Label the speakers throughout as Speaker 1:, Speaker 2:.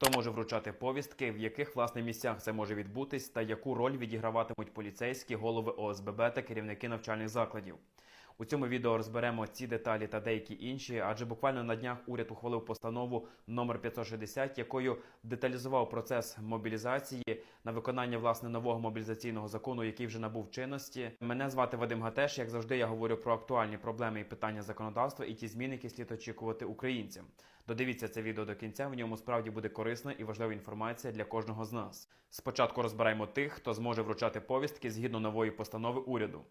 Speaker 1: Хто може вручати повістки, в яких власне місцях це може відбутись, та яку роль відіграватимуть поліцейські, голови ОСББ та керівники навчальних закладів. У цьому відео розберемо ці деталі та деякі інші, адже буквально на днях уряд ухвалив постанову номер 560, якою деталізував процес мобілізації на виконання власне нового мобілізаційного закону, який вже набув чинності. Мене звати Вадим Гатеш. Як завжди, я говорю про актуальні проблеми і питання законодавства і ті зміни, які слід очікувати українцям. Додивіться це відео до кінця. В ньому справді буде корисна і важлива інформація для кожного з нас. Спочатку розбираємо тих, хто зможе вручати повістки згідно нової постанови уряду.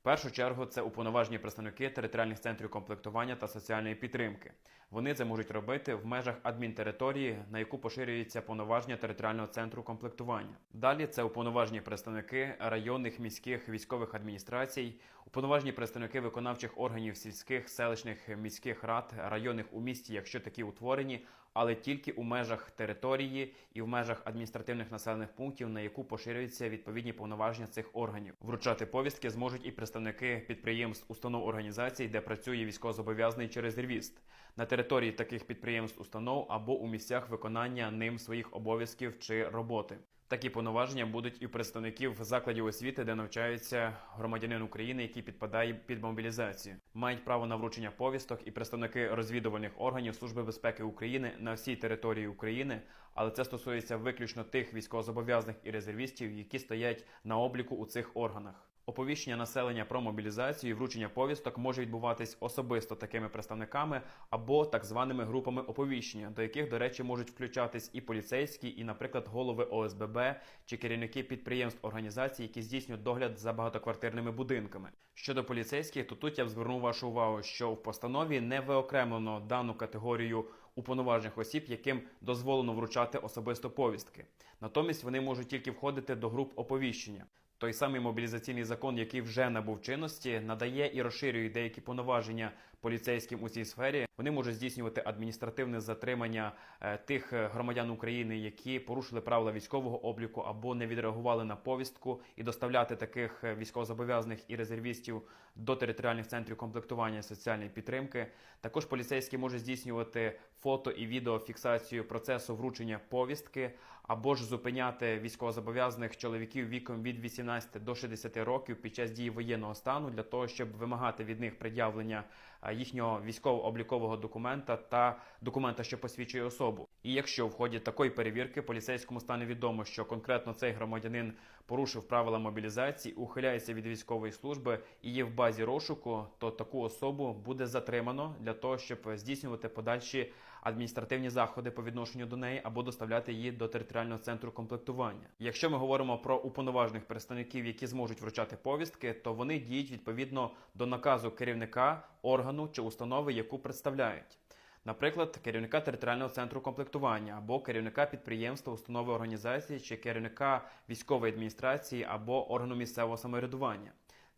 Speaker 1: В першу чергу це уповноважені представники територіальних центрів комплектування та соціальної підтримки. Вони це можуть робити в межах адмінтериторії, на яку поширюється повноваження територіального центру комплектування. Далі це уповноважені представники районних міських військових адміністрацій, уповноважені представники виконавчих органів сільських, селищних міських рад, районних у місті, якщо такі утворені, але тільки у межах території і в межах адміністративних населених пунктів, на яку поширюються відповідні повноваження цих органів. Вручати повістки зможуть і представники підприємств, установ організацій, де працює військовозобов'язаний чи резервіст, на території таких підприємств, установ або у місцях виконання ним своїх обов'язків чи роботи. Такі повноваження будуть і у представників закладів освіти, де навчається громадянин України, який підпадає під мобілізацію. Мають право на вручення повісток і представники розвідувальних органів Служби безпеки України на всій території України, але це стосується виключно тих військовозобов'язаних і резервістів, які стоять на обліку у цих органах. Оповіщення населення про мобілізацію і вручення повісток може відбуватись особисто такими представниками або так званими групами оповіщення, до яких, до речі, можуть включатись і поліцейські, і, наприклад, голови ОСББ чи керівники підприємств організацій, які здійснюють догляд за багатоквартирними будинками. Щодо поліцейських, то тут я б звернув вашу увагу, що в постанові не виокремлено дану категорію уповноважених осіб, яким дозволено вручати особисто повістки. Натомість вони можуть тільки входити до груп оповіщення. Той самий мобілізаційний закон, який вже набув чинності, надає і розширює деякі повноваження поліцейським у цій сфері. Вони можуть здійснювати адміністративне затримання е, тих е, громадян України, які порушили правила військового обліку або не відреагували на повістку, і доставляти таких е, військовозобов'язаних і резервістів до територіальних центрів комплектування соціальної підтримки. Також поліцейські можуть здійснювати фото і відеофіксацію процесу вручення повістки або ж зупиняти військовозобов'язаних чоловіків віком від 18 до 60 років під час дії воєнного стану для того, щоб вимагати від них пред'явлення їхнього військово-облікового документа та документа, що посвідчує особу. І якщо в ході такої перевірки поліцейському стане відомо, що конкретно цей громадянин порушив правила мобілізації, ухиляється від військової служби і є в базі розшуку, то таку особу буде затримано для того, щоб здійснювати подальші адміністративні заходи по відношенню до неї або доставляти її до територіального центру комплектування. Якщо ми говоримо про уповноважених представників, які зможуть вручати повістки, то вони діють відповідно до наказу керівника органу чи установи, яку представляють. Наприклад, керівника територіального центру комплектування або керівника підприємства, установи організації чи керівника військової адміністрації або органу місцевого самоврядування.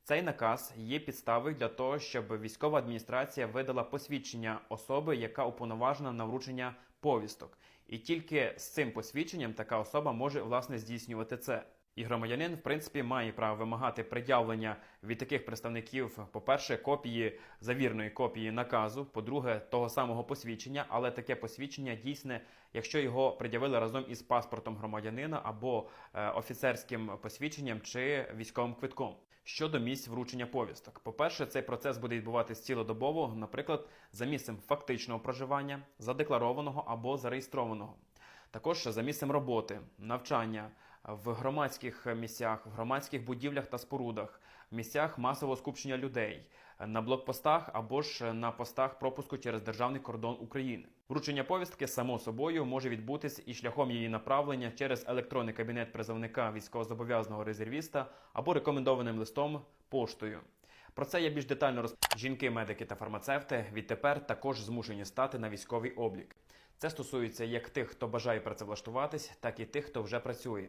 Speaker 1: Цей наказ є підставою для того, щоб військова адміністрація видала посвідчення особи, яка уповноважена на вручення повісток. І тільки з цим посвідченням така особа може власне здійснювати це. І громадянин, в принципі, має право вимагати пред'явлення від таких представників, по-перше, копії завірної копії наказу, по-друге, того самого посвідчення, але таке посвідчення дійсне, якщо його пред'явили разом із паспортом громадянина або е, офіцерським посвідченням чи військовим квитком. Щодо місць вручення повісток, по-перше, цей процес буде відбуватись цілодобово, наприклад, за місцем фактичного проживання, задекларованого або зареєстрованого. Також за місцем роботи, навчання в громадських місцях, в громадських будівлях та спорудах, в місцях масового скупчення людей, на блокпостах або ж на постах пропуску через державний кордон України. Вручення повістки само собою може відбутись і шляхом її направлення через електронний кабінет призовника військовозобов'язаного резервіста або рекомендованим листом поштою. Про це я більш детально роз... Жінки, медики та фармацевти відтепер також змушені стати на військовий облік. Це стосується як тих, хто бажає працевлаштуватись, так і тих, хто вже працює.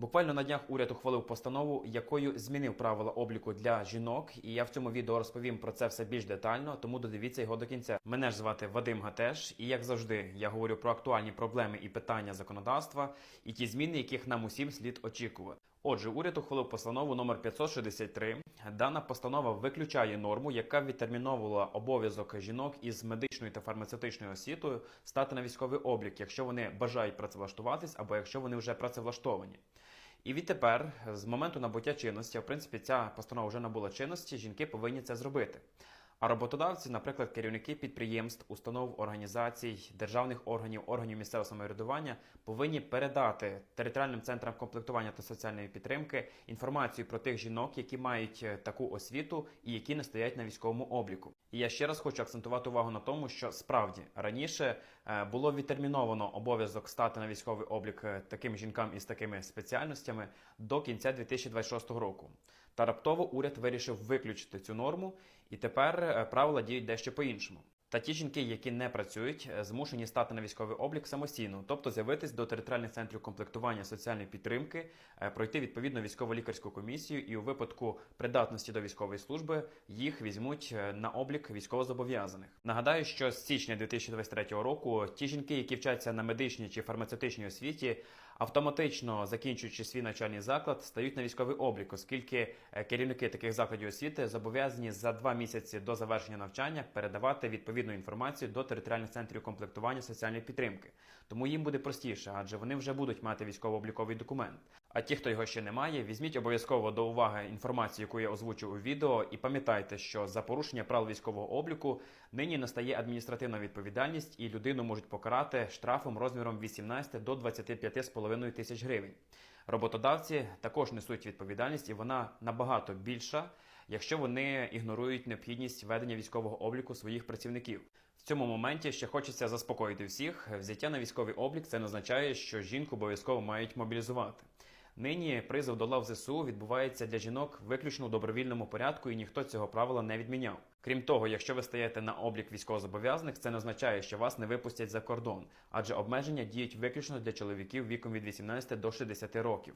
Speaker 1: Буквально на днях уряд ухвалив постанову, якою змінив правила обліку для жінок, і я в цьому відео розповім про це все більш детально, тому додивіться його до кінця. Мене ж звати Вадим Гатеш, і як завжди, я говорю про актуальні проблеми і питання законодавства і ті зміни, яких нам усім слід очікувати. Отже, уряд ухвалив постанову номер 563. Дана постанова виключає норму, яка відтерміновувала обов'язок жінок із медичною та фармацевтичною освітою стати на військовий облік, якщо вони бажають працевлаштуватись або якщо вони вже працевлаштовані. І відтепер, з моменту набуття чинності, в принципі, ця постанова вже набула чинності, жінки повинні це зробити. А роботодавці, наприклад, керівники підприємств, установ, організацій, державних органів, органів місцевого самоврядування повинні передати територіальним центрам комплектування та соціальної підтримки інформацію про тих жінок, які мають е, таку освіту і які не стоять на військовому обліку. І я ще раз хочу акцентувати увагу на тому, що справді раніше було відтерміновано обов'язок стати на військовий облік е, таким жінкам із такими спеціальностями до кінця 2026 року. Та раптово уряд вирішив виключити цю норму, і тепер е, правила діють дещо по-іншому. Та ті жінки, які не працюють, е, змушені стати на військовий облік самостійно, тобто з'явитись до територіальних центрів комплектування соціальної підтримки, е, пройти відповідну військово-лікарську комісію, і у випадку придатності до військової служби їх візьмуть е, на облік військовозобов'язаних. Нагадаю, що з січня 2023 року ті жінки, які вчаться на медичній чи фармацевтичній освіті, автоматично закінчуючи свій навчальний заклад, стають на військовий облік, оскільки е, керівники таких закладів освіти зобов'язані за два місяці до завершення навчання передавати відповідну інформацію до територіальних центрів комплектування соціальної підтримки. Тому їм буде простіше, адже вони вже будуть мати військово-обліковий документ. А ті, хто його ще не має, візьміть обов'язково до уваги інформацію, яку я озвучив у відео, і пам'ятайте, що за порушення правил військового обліку нині настає адміністративна відповідальність, і людину можуть покарати штрафом розміром 18 до 25,5 тисяч гривень. Роботодавці також несуть відповідальність, і вона набагато більша, якщо вони ігнорують необхідність ведення військового обліку своїх працівників. В цьому моменті ще хочеться заспокоїти всіх. Взяття на військовий облік це не означає, що жінку обов'язково мають мобілізувати. Нині призов до лав ЗСУ відбувається для жінок виключно у добровільному порядку, і ніхто цього правила не відміняв. Крім того, якщо ви стаєте на облік військовозобов'язаних, це не означає, що вас не випустять за кордон, адже обмеження діють виключно для чоловіків віком від 18 до 60 років.